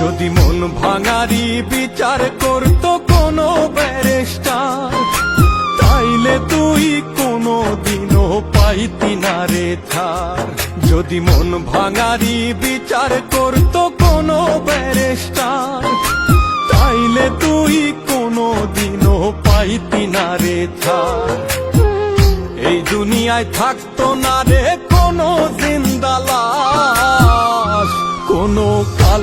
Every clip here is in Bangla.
যদি মন ভাঙারি বিচার করত কোনো ব্যারেস্টার, তাইলে তুই কোনো দিনও পাইতি না রে ছাড় যদি মন ভাঙারি বিচার করত কোনো ব্যারেস্টার, তাইলে তুই কোনো দিনও পাইতি না রে ছাড় এই দুনিয়ায় থাকতো না রে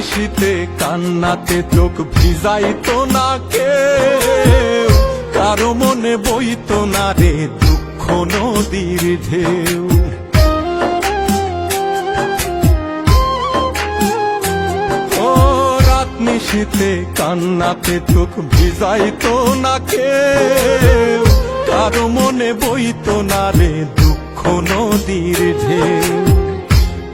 নিশীতে কান্নাতে চোখ ভিজাইতো না কেউ। কারও মনে বইতো না রে দুঃখ নদীর ঢেউ। ও রাত নিশীতে কান্নাতে চোখ ভিজাইতো না কেউ। কারও মনে বইতো না রে দুঃখ নদীর ঢেউ।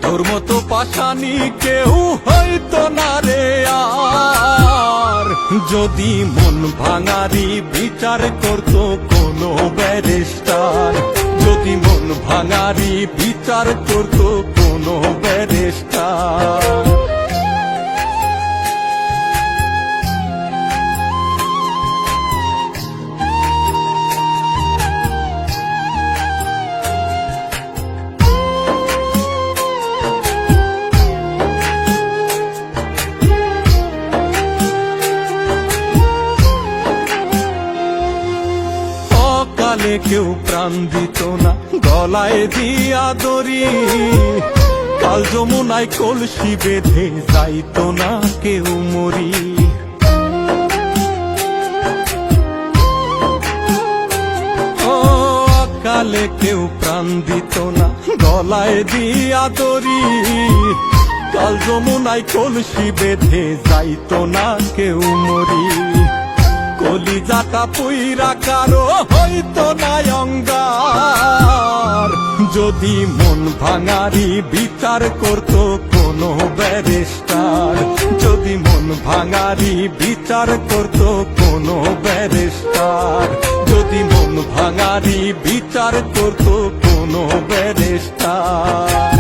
তোর মতো পাশানি কেউ হয়তো না রে আর। যদি মন ভাঙারি বিচার করতো কোনো ব্যারিস্টার। যদি মন ভাঙারি বিচার করতো কোনো ব্যারিস্টার। অকালে কেউ প্রাণ দিত না, গলায় দিয়া দড়ি। কাল যমুনায় কলসি বেঁধে যাইতো না কেউ মরি। ও অকালে কেউ প্রাণ দিত না, গলায় দিয়া দড়ি। কাল যমুনায় কলসি বেঁধে যাইত না কেউ মরি। কলিজাটা পুইরা কারও হইতো না অঙ্গার। যদি মন ভাঙারি বিচার করত কোনো ব্যারিস্টার। যদি মন ভাঙারি বিচার করত কোনো ব্যারিস্টার। যদি মন ভাঙারি বিচার করত কোনো ব্যারিস্টার।